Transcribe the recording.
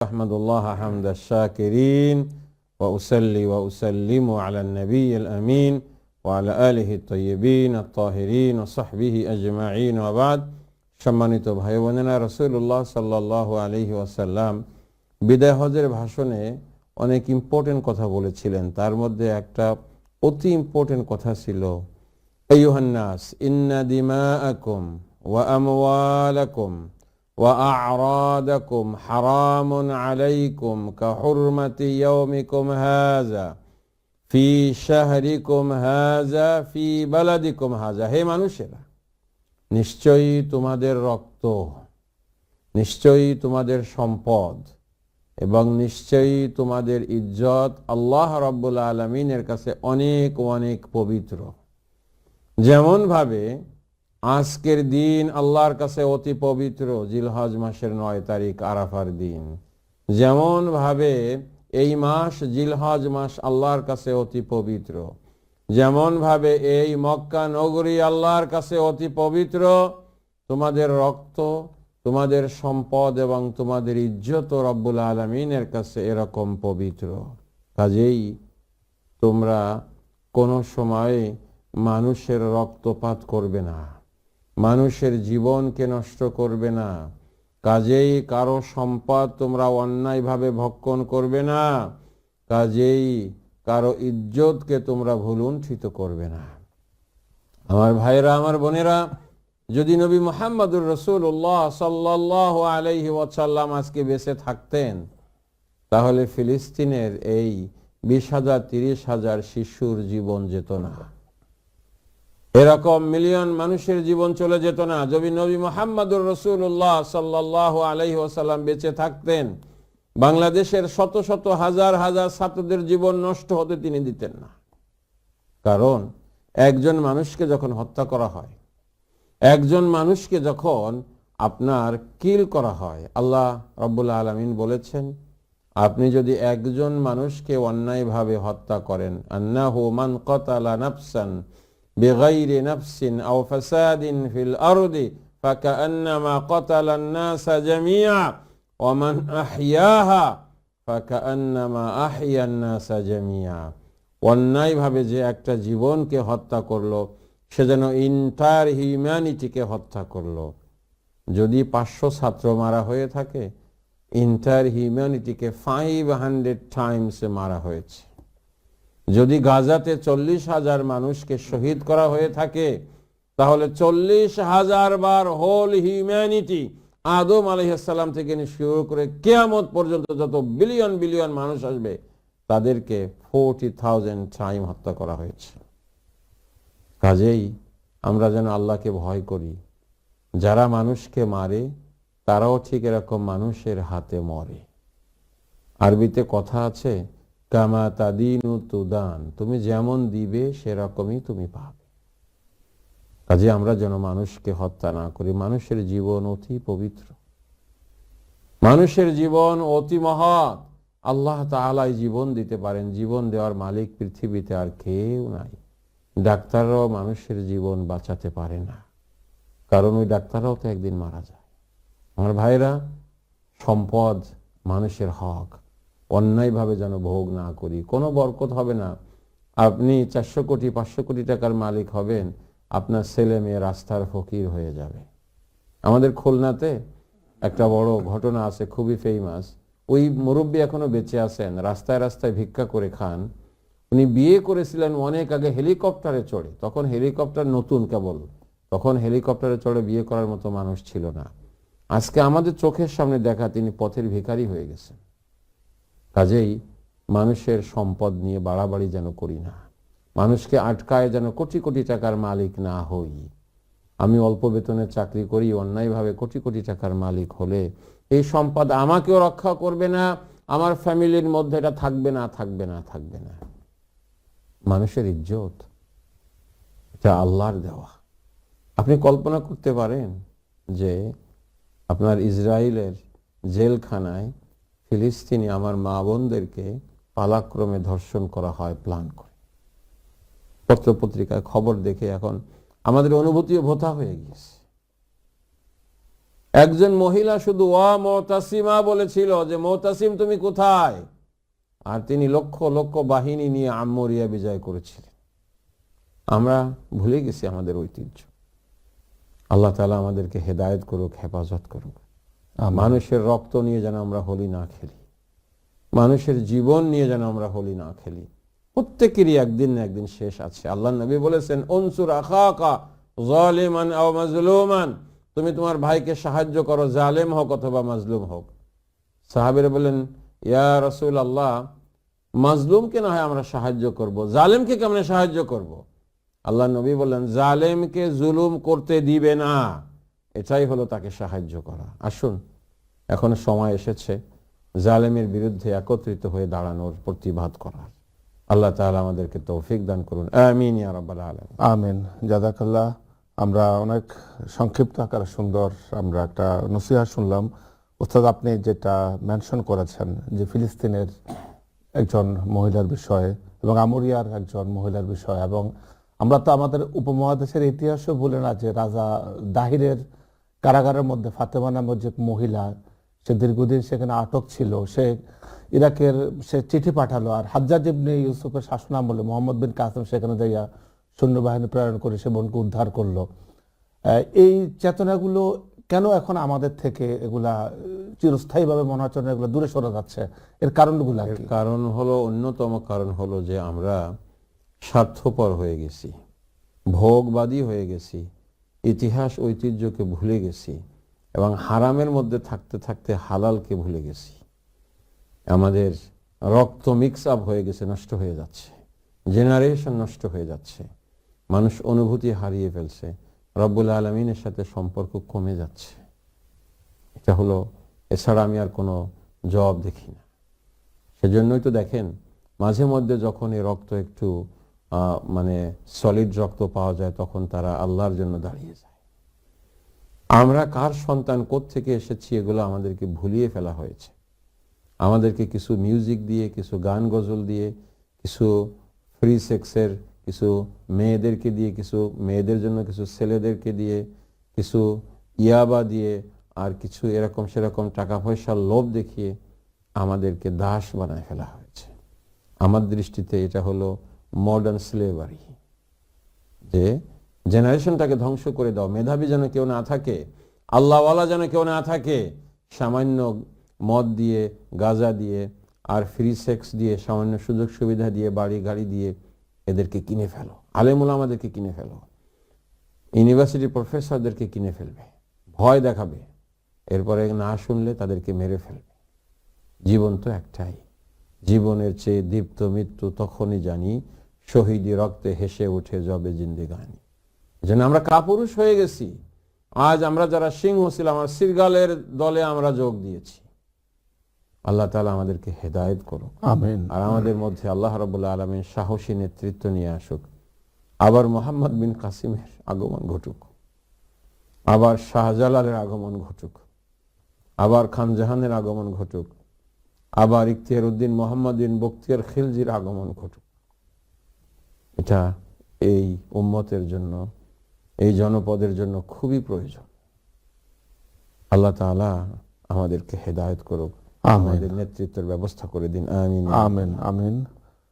أحمد الله حمد الشاكرين وأسلي وأسلم على النبي الأمين وعلى آله الطيبين الطاهرين وصحبه أجمعين وبعد সম্মানিত ভাই বোনেরা রসুল্লাহ সাল্লাহ আলহি ওয়াসাল্লাম বিদায় হজের ভাষণে অনেক ইম্পর্টেন্ট কথা বলেছিলেন তার মধ্যে একটা অতি ইম্পর্টেন্ট কথা ছিল আইয়ুহান্নাস ইন্না দিমাআকুম ওয়া আমওয়ালাকুম وأعراضكم حرام عليكم كحرمة يومكم هذا في شهركم هذا في بلدكم هذا হে মানুষেরা নিশ্চয়ই তোমাদের রক্ত নিশ্চয়ই তোমাদের সম্পদ এবং নিশ্চয়ই তোমাদের ইজ্জত আল্লাহ রব্বুল আলমিনের কাছে অনেক অনেক পবিত্র যেমন ভাবে আজকের দিন আল্লাহর কাছে অতি পবিত্র জিলহজ মাসের নয় তারিখ আরাফার দিন। যেমন ভাবে এই মাস জিলহজ মাস আল্লাহর কাছে অতি পবিত্র। যেমন ভাবে এই মক্কা নগরী আল্লাহর কাছে অতি পবিত্র। তোমাদের রক্ত, তোমাদের সম্পদ এবং তোমাদের ইজ্জত রব্বুল আলমিনের কাছে এরকম পবিত্র। কাজেই তোমরা কোনো সময় মানুষের রক্তপাত করবে না। মানুষের জীবনকে নষ্ট করবে না। কাজেই কারও সম্পদ তোমরা অন্যায়ভাবে ভক্ষণ করবে না। কাজেই কারও ইজ্জতকে তোমরা ভুলুণ্ঠিত করবে না। আমার ভাইরা আমার বোনেরা, যদি নবী মোহাম্মদুর রসুল্লাহ সাল্লাহ আলাইহি ওয়াসাল্লাম আজকে বেঁচে থাকতেন, তাহলে ফিলিস্তিনের এই বিশ হাজার, তিরিশ হাজার শিশুর জীবন যেত না। এরকম মিলিয়ন মানুষের জীবন চলে যেত না। যদি নবী মোহাম্মদুর রসুল্লাহ সাল্লাহ আলহি ওসাল্লাম বেঁচে থাকতেন, বাংলাদেশের শত শত হাজার হাজার ছাত্রদের জীবন নষ্ট হতে তিনি দিতেন না। কারণ, একজন মানুষকে যখন হত্যা করা হয়, একজন মানুষকে যখন আপনার কিল করা হয়, আল্লাহ রব্বুল্লা আলমিন বলেছেন, আপনি যদি একজন মানুষকে অন্যায়ভাবে হত্যা করেন আন্না মান কতালা নাফসান بغير نفس أو فساد في الأرض فكأنما قتل الناس جميعا ومن أحياها فكأنما أحيا الناس جميعا অন্যায়ভাবে যে একটা জীবনকে হত্যা করলো সে যেন ইন্টার হিউম্যানিটিকে হত্যা করলো যদি পাঁচশো ছাত্র মারা হয়ে থাকে ইন্টার হিউম্যানিটিকে ফাইভ হান্ড্রেড টাইমস মারা হয়েছে যদি গাজাতে চল্লিশ হাজার মানুষকে শহীদ করা হয়ে থাকে, তাহলে চল্লিশ হাজার বার হোল হিউম্যানিটি আদম আলহিসাল্লাম থেকে শুরু করে কেয়ামত পর্যন্ত যত বিলিয়ন বিলিয়ন মানুষ আসবে, তাদেরকে ফোরটি থাউজেন্ড টাইম হত্যা করা হয়েছে। কাজেই আমরা যেন আল্লাহকে ভয় করি। যারা মানুষকে মারে, তারাও ঠিক এরকম মানুষের হাতে মরে। আরবিতে কথা আছে কামা তাদিনু তুদান, তুমি যেমন দিবে সেরকমই তুমি পাবে। কাজে আমরা যেন মানুষকে হত্যা না করি, মানুষের জীবন অতি পবিত্র। মানুষের জীবন অতি মহৎ। আল্লাহ তালাই জীবন দিতে পারেন, জীবন দেওয়ার মালিক পৃথিবীতে আর কেউ নাই। ডাক্তাররাও মানুষের জীবন বাঁচাতে পারে না, কারণ ওই ডাক্তাররাও তো একদিন মারা যায়। আমার ভাইরা, সম্পদ মানুষের হক। অন্যায়ভাবে যেন ভোগ না করি। কোনো বরকত হবে না। আপনি চারশো কোটি, পাঁচশো কোটি টাকার মালিক হবেন, আপনার ছেলে মেয়ে রাস্তার ফকির হয়ে যাবে। আমাদের খুলনাতে একটা বড় ঘটনা আছে, খুবই ফেমাস ওই মুরব্বী এখনও বেঁচে আছেন, রাস্তায় রাস্তায় ভিক্ষা করে খান। উনি বিয়ে করেছিলেন অনেক আগে, হেলিকপ্টারে চড়ে। তখন হেলিকপ্টার নতুন কেবল। তখন হেলিকপ্টারে চড়ে বিয়ে করার মতো মানুষ ছিল না। আজকে আমাদের চোখের সামনে দেখা তিনি পথের ভিখারি হয়ে গেছেন। কাজেই মানুষের সম্পদ নিয়ে বাড়াবাড়ি যেন করি না। মানুষকে আটকায় যেন কোটি কোটি টাকার মালিক না হই। আমি অল্প বেতনে চাকরি করি, অন্যায়ভাবে কোটি কোটি টাকার মালিক হলে এই সম্পদ আমাকেও রক্ষা করবে না, আমার ফ্যামিলির মধ্যে এটা থাকবে না থাকবে না থাকবে না। মানুষের ইজ্জত, এটা আল্লাহর দেওয়া। আপনি কল্পনা করতে পারেন যে আপনার ইসরায়েলের জেলখানায় ফিলিস্তিনি আমার মা বোনদেরকে পালাক্রমে ধর্ষণ করা হয় প্ল্যান করে। পত্র পত্রিকায় খবর দেখে এখন আমাদের অনুভূতিও ভোতা হয়ে গিয়েছে। একজন মহিলা শুধু, ওয়া মোতাসিমা বলেছিল যে, মোতাসিম, তুমি কোথায়? আর তিনি লক্ষ লক্ষ বাহিনী নিয়ে আম্মরিয়া বিজয় করেছিলেন। আমরা ভুলে গেছি আমাদের ঐতিহ্য। আল্লাহ তালা আমাদেরকে হেদায়ত করুক, হেফাজত করুক। মানুষের রক্ত নিয়ে যেন আমরা হোলি না খেলি। মানুষের জীবন নিয়ে যেন আমরা হোলি না খেলি। প্রত্যেকেরই একদিন না একদিন শেষ আছে। আল্লাহ নবী বলেছেন অনসুর আখাকা তুমি তোমার ভাইকে সাহায্য করো, জালেম হোক অথবা মাজলুম হোক। সাহাবের বলেন ইয়া রসুল আল্লাহ মাজলুমকে না হয় আমরা সাহায্য করব? জালেমকে কেমনে সাহায্য করব? আল্লাহ নবী বললেন, জালেমকে জুলুম করতে দিবে না। এটাই হলো তাকে সাহায্য করা। আসুন, এখন সময় এসেছে জালেমের বিরুদ্ধে একত্রিত হয়ে দাঁড়ানোর প্রতিবাদ করার। আল্লাহ তাআলা আমাদেরকে তৌফিক দান করুন। আমিন আমিন। জাজাকাল্লাহ আমরা অনেক সংক্ষিপ্ত আকারে সুন্দর আমরা একটা নসিহা শুনলাম। ওস্তাদ, আপনি যেটা মেনশন করেছেন যে ফিলিস্তিনের একজন মহিলার বিষয়ে এবং আমরিয়ার একজন মহিলার বিষয় এবং আমরা তো আমাদের উপমহাদেশের ইতিহাসও বলে না যে রাজা দাহিরের কারাগারের মধ্যে ফাতেমা নামের যে মহিলা সে দীর্ঘদিন সেখানে আটক ছিল সে ইরাকের সে চিঠি পাঠালো আর হাজ্জাজ ইবনে ইউসুফের শাসন আমলে মোহাম্মদ বিন কাসেম সেখানে যাইয়া সৈন্যবাহিনী প্রেরণ করে সে বোনকে উদ্ধার করল। এই চেতনাগুলো কেন এখন আমাদের থেকে এগুলা চিরস্থায়ীভাবে মনে হচ্ছে এগুলো দূরে সরে যাচ্ছে? এর কারণগুলো কারণ হলো অন্যতম কারণ হলো যে আমরা স্বার্থপর হয়ে গেছি ভোগবাদী হয়ে গেছি। ইতিহাস ঐতিহ্যকে ভুলে গেছি এবং হারামের মধ্যে থাকতে থাকতে হালালকে ভুলে গেছি। আমাদের রক্ত মিক্স আপ হয়ে গেছে, নষ্ট হয়ে যাচ্ছে। জেনারেশন নষ্ট হয়ে যাচ্ছে। মানুষ অনুভূতি হারিয়ে ফেলছে। রব্বুল আলমিনের সাথে সম্পর্ক কমে যাচ্ছে। এটা হলো, এছাড়া আমি আর কোনো জবাব দেখি না। সেজন্যই তো দেখেন, মাঝে মধ্যে যখন এই রক্ত একটু মানে সলিড রক্ত পাওয়া যায়, তখন তারা আল্লাহর জন্য দাঁড়িয়ে যায়। আমরা কার সন্তান থেকে এসেছি এগুলো আমাদেরকে ভুলিয়ে ফেলা হয়েছে। আমাদেরকে কিছু মিউজিক দিয়ে, কিছু গান গজল দিয়ে, কিছু ফ্রি সেক্সের কিছু মেয়েদেরকে দিয়ে, কিছু মেয়েদের জন্য, কিছু ছেলেদেরকে দিয়ে, কিছু ইয়াবা দিয়ে, আর কিছু এরকম সেরকম টাকা পয়সার লোভ দেখিয়ে আমাদেরকে দাস বানায় ফেলা হয়েছে। আমার দৃষ্টিতে এটা হলো মডার্ন স্লেভারি যে জেনারেশনটাকে ধ্বংস করে দাও, মেধাবী যেন কেউ না থাকে, আল্লাহওয়ালা যেন কেউ না থাকে, সামান্য মদ দিয়ে, গাজা দিয়ে, আর ফ্রি সেক্স দিয়ে, সামান্য সুযোগ সুবিধা দিয়ে, বাড়ি গাড়ি দিয়ে এদেরকে কিনে ফেলো, আলেমুল আমাদেরকে কিনে ফেলো ইউনিভার্সিটি প্রফেসরদেরকে কিনে ফেলবে, ভয় দেখাবে, এরপরে না শুনলে তাদেরকে মেরে ফেলবে। জীবন তো একটাই, জীবনের চেয়ে দীপ্ত মৃত্যু তখনই জানি শহীদি রক্তে হেসে উঠে জবে জিন্দিগানি। যেন আমরা কাপুরুষ হয়ে গেছি। আজ আমরা যারা সিংহ ছিলাম আমার সিরগালের দলে আমরা যোগ দিয়েছি। আল্লাহ তালা আমাদেরকে হেদায়েত করুক। আমিন। আর আমাদের মধ্যে আল্লাহ রবুল্লা আলমীর সাহসী নেতৃত্ব নিয়ে আসুক। আবার মোহাম্মদ বিন কাসিমের আগমন ঘটুক। আবার শাহজালালের আগমন ঘটুক। আবার খান জাহানের আগমন ঘটুক। আবার ইখতিয়ার উদ্দিন মোহাম্মদ বিন বক্তিয়ার খিলজির আগমন ঘটুক। এটা এই উম্মতের জন্য এই জনপদের জন্য খুবই প্রয়োজন। আল্লাহ তালা আমাদেরকে হেদায়ত করুক। আমাদের নেতৃত্বের ব্যবস্থা করে দিন। আমিন। আমিন আমিন।